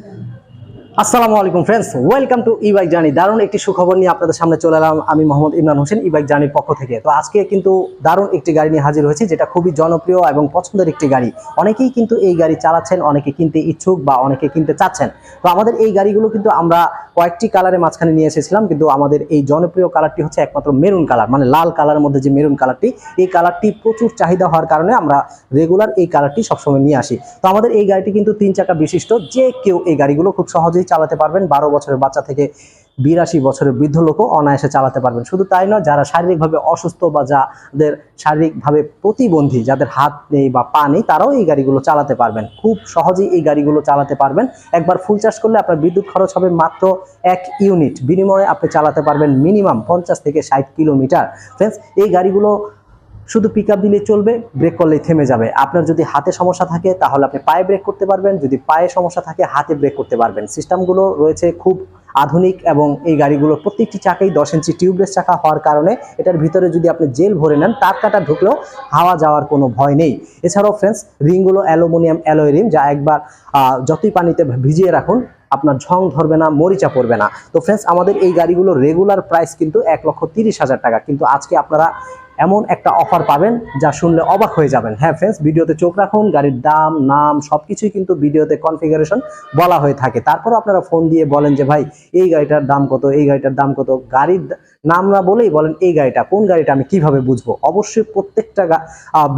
Yeah. আসসালামু আলাইকুম friends welcome to E bike journey দারুণ একটি সুখবর নিয়ে আপনাদের সামনে চলে এলাম আমি মোহাম্মদ ইমরান হোসেন ই বাইক জার্নির পক্ষ থেকে। তো আজকে কিন্তু দারুণ একটি গাড়ি নিয়ে হাজির হয়েছি, যেটা খুবই জনপ্রিয় এবং পছন্দের একটি গাড়ি। অনেকেই কিন্তু এই গাড়ি চালাচ্ছেন, অনেকে কিনতে ইচ্ছুক বা অনেকে কিনতে চাচ্ছেন। তো আমাদের এই গাড়িগুলো কিন্তু আমরা কয়েকটি কালারে মাঝখানে নিয়ে এসেছিলাম, কিন্তু আমাদের এই জনপ্রিয় কালারটি হচ্ছে একমাত্র মেরুন কালার মানে লাল কালারের মধ্যে যে মেরুন কালারটি এই কালারটি প্রচুর চাহিদা হওয়ার কারণে আমরা রেগুলার এই কালারটি সবসময় নিয়ে আসি। তো আমাদের এই গাড়িটি কিন্তু তিন চাকা বিশিষ্ট, যে কেউ এই গাড়িগুলো খুব সহজেই চালাতে পারবেন। বারো বছরের বাচ্চা থেকে বিরাশি বছরের বৃদ্ধ লোকও অনায়াসে চালাতে পারবেন। শুধু তাই নয়, যারা শারীরিকভাবে অসুস্থ বা যাদের শারীরিকভাবে প্রতিবন্ধী, যাদের হাত নেই বা পা নেই, তারাও এই গাড়িগুলো চালাতে পারবেন। খুব সহজেই এই গাড়িগুলো চালাতে পারবেন। একবার ফুল চার্জ করলে আপনার বিদ্যুৎ খরচ হবে মাত্র এক ইউনিট। বিনিময়ে আপনি চালাতে পারবেন মিনিমাম পঞ্চাশ থেকে ষাট কিলোমিটার। ফ্রেন্ডস এই গাড়িগুলো শুধু পিক আপ দিলে চলবে ব্রেক করলেই থেমে যাবে। আপনার যদি হাতে সমস্যা থাকে, তাহলে আপনি পায়ে ব্রেক করতে পারবেন। যদি পায়ে সমস্যা থাকে, হাতে ব্রেক করতে পারবেন। সিস্টেমগুলো রয়েছে খুব আধুনিক এবং এই গাড়িগুলোর প্রত্যেকটি চাকাই দশ ইঞ্চি টিউবলেস চাকা হওয়ার কারণে এটার ভিতরে যদি আপনি জেল ভরে নেন, তার কাটা ঢুকলেও হাওয়া যাওয়ার কোনো ভয় নেই। এছাড়াও ফ্রেন্ডস রিংগুলো অ্যালুমিনিয়াম অ্যালয় রিং, যা একবার যতই পানিতে ভিজিয়ে রাখুন, আপনার ঝং ধরবে না, মরিচা পড়বে না। তো ফ্রেন্ডস আমাদের এই গাড়িগুলোর রেগুলার প্রাইস কিন্তু এক লক্ষ তিরিশ হাজার টাকা। কিন্তু আজকে আপনারা এমন একটা অফার পাবেন যা শুনলে অবাক হয়ে যাবেন। হ্যাঁ ফ্রেন্ডস ভিডিওতে চোখ রাখুন, গাড়ির দাম, নাম সব কিছুই কিন্তু ভিডিওতে কনফিগারেশন বলা হয়ে থাকে। তারপর আপনারা ফোন দিয়ে বলেন যে, ভাই, এই গাড়িটার দাম কত? এই গাড়িটার দাম কত? গাড়ির নাম না বলেই বলেন এই গাড়িটা, কোন গাড়িটা আমি কীভাবে বুঝব? অবশ্যই প্রত্যেকটা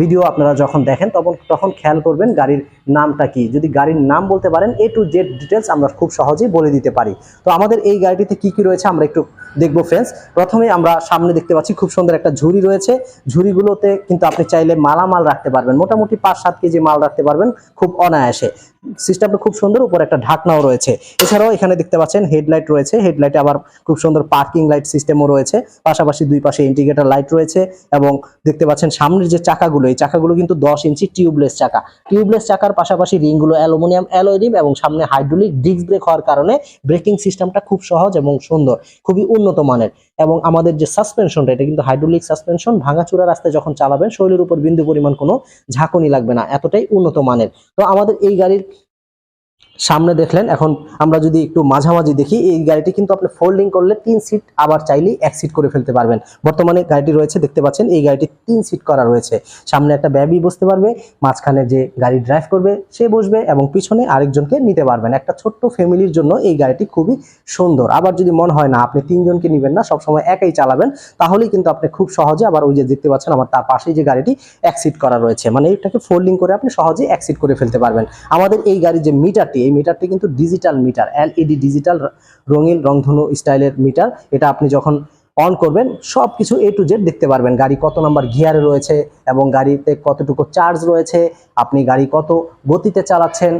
ভিডিও আপনারা যখন দেখেন তখন তখন খেয়াল করবেন গাড়ির নামটা কি। যদি গাড়ির নাম বলতে পারেন এ টু জেড ডিটেলস আমরা খুব সহজেই বলে দিতে পারি। তো আমাদের এই গাড়িটিতে কি কি রয়েছে আমরা একটু দেখব ফ্রেন্ডস প্রথমে আমরা সামনে দেখতে পাচ্ছি খুব সুন্দর একটা ঝুড়ি রয়েছে। ঝুড়িগুলোতে কিন্তু আপনি চাইলে মালামাল রাখতে পারবেন। মোটামুটি পাঁচ সাত কেজি মাল রাখতে পারবেন খুব অনায়াসে। সিস্টেমটা খুব সুন্দর, উপরে একটা ঢাকনাও রয়েছে। এছাড়াও এখানে দেখতে পাচ্ছেন হেডলাইট রয়েছে। হেডলাইটে আবার খুব সুন্দর পার্কিং লাইট সিস্টেমও রয়েছে। পাশাপাশি দুই পাশে ইন্ডিকেটর লাইট রয়েছে এবং দেখতে পাচ্ছেন সামনের যে চাকাগুলো, এই চাকাগুলো কিন্তু দশ ইঞ্চি টিউবলেস চাকা। টিউবলেস চাকার পাশাপাশি রিংগুলো অ্যালুমিনিয়াম অ্যালয় রিম এবং সামনে হাইড্রোলিক ডিস্ক ব্রেক হওয়ার কারণে ব্রেকিং সিস্টেমটা খুব সহজ এবং সুন্দর, খুবই উন্নত মানের। এবং আমাদের যে সাসপেনশনটা এটা কিন্তু হাইড্রোলিক সাসপেনশন ভাঙাচুরা রাস্তায় যখন চালাবেন, শরীরের উপর বিন্দু পরিমাণ কোনো ঝাঁকুনি লাগবে না, এতটাই উন্নত মানের। তো আমাদের এই গাড়ির সামনে দেখলেন, এখন আমরা যদি একটু মাঝামাঝি দেখি, এই গাড়িটি কিন্তু আপনি ফোল্ডিং করলে তিন সিট আবার চাইলেই এক সিট করে ফেলতে পারবেন। বর্তমানে গাড়িটি রয়েছে, দেখতে পাচ্ছেন, এই গাড়িটি তিন সিট করা রয়েছে। সামনে একটা ব্যাবি বসতে পারবে, মাঝখানে যে গাড়ি ড্রাইভ করবে, সে বসবে এবং পিছনে আরেকজনকে নিতে পারবেন। একটা ছোট্ট ফ্যামিলির জন্য এই গাড়িটি খুবই সুন্দর। আবার যদি মন হয় না, আপনি তিনজনকে নেবেন না, সবসময় একাই চালাবেন, তাহলেই কিন্তু আপনি খুব সহজে আবার ওই যে দেখতে পাচ্ছেন, আমার তার পাশেই যে গাড়িটি এক সিট করা রয়েছে। মানে এটাকে ফোল্ডিং করে আপনি সহজেই এক সিট করে ফেলতে পারবেন। আমাদের এই গাড়ির যে মিটারটি এই মিটারটি কিন্তু ডিজিটাল মিটার এলইডি ডিজিটাল রঙিন রংধনু স্টাইলের মিটার এটা আপনি যখন অন করবেন সব কিছু এ টু জেড দেখতে পারবেন। গাড়ি কত নাম্বার গিয়ারে রয়েছে এবং গাড়িতে কতটুকু চার্জ রয়েছে, আপনি গাড়ি কত গতিতে চালাচ্ছেন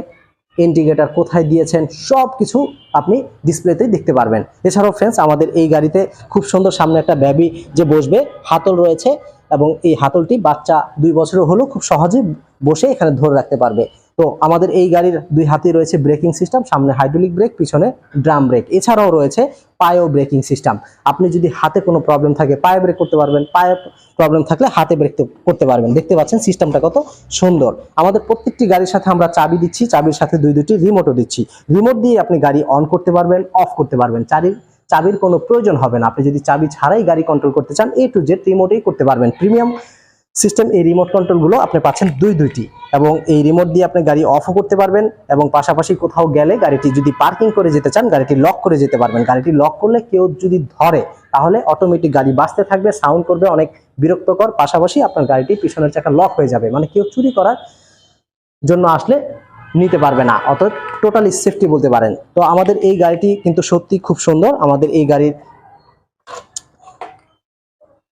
ইন্ডিকেটার কোথায় দিয়েছেন সব কিছু আপনি ডিসপ্লেতেই দেখতে পারবেন। এছাড়াও ফ্রেন্ডস আমাদের এই গাড়িতে খুব সুন্দর সামনে একটা ব্যাবি যে বসবে, হাতল রয়েছে এবং এই হাতলটি বাচ্চা দুই বছরের হলেও খুব সহজে বসে এখানে ধরে রাখতে পারবে। তো আমাদের এই গাড়ির দুই হাতেই রয়েছে ব্রেকিং সিস্টেম সামনে হাইড্রোলিক ব্রেক পিছনে ড্রাম ব্রেক এছাড়াও রয়েছে পায়েও ব্রেকিং সিস্টেম আপনি যদি হাতে কোনো প্রবলেম থাকে, পায়ে ব্রেক করতে পারবেন। পায়ে প্রবলেম থাকলে হাতে ব্রেক করতে পারবেন। দেখতে পাচ্ছেন সিস্টেমটা কত সুন্দর। আমাদের প্রত্যেকটি গাড়ির সাথে আমরা চাবি দিচ্ছি। চাবির সাথে দুই দুটি রিমোটও দিচ্ছি। রিমোট দিয়ে আপনি গাড়ি অন করতে পারবেন অফ করতে পারবেন। চারির, চাবির কোনো প্রয়োজন হবে না। আপনি যদি চাবি ছাড়াই গাড়ি কন্ট্রোল করতে চান এ টু জেড রিমোটেই করতে পারবেন। প্রিমিয়াম সিস্টেম এই রিমোট কন্ট্রোলগুলো আপনি পাচ্ছেন দুই দুইটি। এবং এই রিমোট দিয়ে আপনি গাড়ি অফও করতে পারবেন এবং পাশাপাশি কোথাও গেলে গাড়িটি যদি পার্কিং করে যেতে চান, গাড়িটি লক করে যেতে পারবেন। গাড়িটি লক করলে কেউ যদি ধরে, তাহলে অটোমেটিক গাড়ি বাঁচতে থাকবে সাউন্ড করবে, অনেক বিরক্তকর। পাশাপাশি আপনার গাড়িটি পিছনের চাকা লক হয়ে যাবে। মানে কেউ চুরি করার জন্য আসলে নিতে পারবে না। অত টোটালি সেফটি বলতে পারেন। তো আমাদের এই গাড়িটি কিন্তু সত্যি খুব সুন্দর। আমাদের এই গাড়ির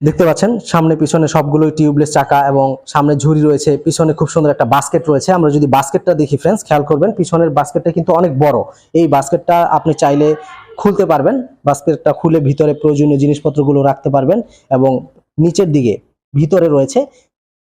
দেখতে পাচ্ছেন, সামনে পিছনে সবগুলোই টিউবলেস চাকা এবং সামনে ঝুড়ি রয়েছে, পিছনে খুব সুন্দর একটা বাস্কেট রয়েছে। আমরা যদি বাস্কেটটা দেখি ফ্রেন্ডস খেয়াল করবেন, পিছনের বাস্কেটটা কিন্তু অনেক বড়। এই বাস্কেটটা আপনি চাইলে খুলতে পারবেন বাস্কেটটা খুলে ভিতরে প্রয়োজনীয় জিনিসপত্রগুলো রাখতে পারবেন এবং নিচের দিকে ভিতরে রয়েছে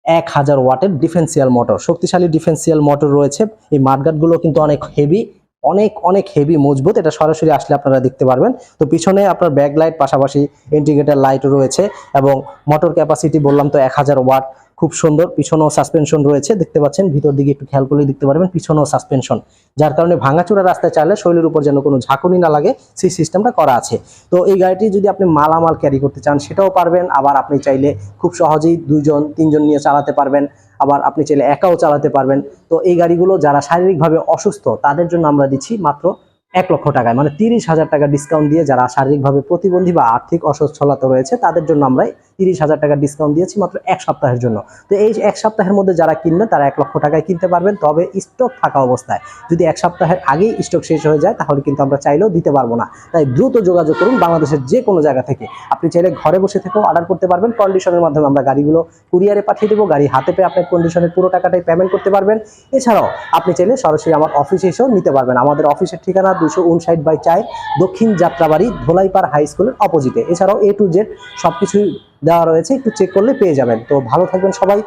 এক হাজার ওয়াটের ডিফেন্সিয়াল মোটর শক্তিশালী ডিফেন্সিয়াল মোটর রয়েছে। এই মাঠগাটগুলো কিন্তু অনেক হেভি অনেক অনেক হেভি মজবুত। এটা সরাসরি আসলে আপনারা দেখতে পারবেন। তো পিছনে আপনার ব্যাক লাইট পাশাপাশি ইন্ডিকেটার লাইট রয়েছে এবং মোটর ক্যাপাসিটি বললাম তো এক হাজার ওয়াট খুব সুন্দর। পিছনেও সাসপেনশন রয়েছে। দেখতে পাচ্ছেন, ভিতর দিকে একটু খেয়াল করলে দেখতে পারবেন, পিছনেও সাসপেনশন যার কারণে ভাঙাচোরা রাস্তায় চাইলে শৈলের উপর যেন কোনো ঝাঁকুনি না লাগে, সেই সিস্টেমটা করা আছে। তো এই গাড়িটি যদি আপনি মালামাল ক্যারি করতে চান, সেটাও পারবেন। আবার আপনি চাইলে খুব সহজেই দুইজন, তিনজন নিয়ে চালাতে পারবেন। আবার আপনি চাইলে একাও চালাতে পারবেন। তো এই গাড়িগুলো যারা শারীরিকভাবে অসুস্থ, তাদের জন্য আমরা দিচ্ছি মাত্র এক লক্ষ টাকায়। মানে তিরিশ হাজার টাকা ডিসকাউন্ট দিয়ে যারা শারীরিকভাবে প্রতিবন্ধী বা আর্থিক অসচ্ছলতা রয়েছে, তাদের জন্য আমরা তিরিশ হাজার টাকা ডিসকাউন্ট দিয়েছি মাত্র এক সপ্তাহের জন্য। তো এই এক সপ্তাহের মধ্যে যারা কিনবেন তারা এক লক্ষ টাকায় কিনতে পারবেন। তবে স্টক থাকা অবস্থায়। যদি এক সপ্তাহের আগেই স্টক শেষ হয়ে যায়, তাহলে কিন্তু আমরা চাইলেও দিতে পারব না। তাই দ্রুত যোগাযোগ করুন বাংলাদেশের যে কোনো জায়গা থেকে। আপনি চাইলে ঘরে বসে থেকেও অর্ডার করতে পারবেন। কন্ডিশনের মাধ্যমে আমরা গাড়িগুলো কুরিয়ারে পাঠিয়ে দেবো। গাড়ি হাতে পেয়ে আপনার কন্ডিশনের পুরো টাকাটাই পেমেন্ট করতে পারবেন। এছাড়াও আপনি চাইলে সরাসরি আমার অফিসে এসেও নিতে পারবেন। আমাদের অফিসের ঠিকানা দুশো উনষাট বাই চার দক্ষিণ যাত্রাবাড়ি ধোলাইপাড় হাই স্কুলের অপোজিটে এছাড়াও এ টু জেড সব কিছুই দেওয়া রয়েছে, একটু চেক করলে পেয়ে যাবেন। তো ভালো থাকবেন সবাই,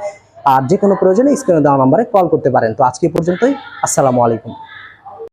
আর যে কোনো প্রয়োজনে স্ক্রিনে দেওয়া নাম্বারে কল করতে পারেন। তো আজকে পর্যন্তই, আসসালামু আলাইকুম।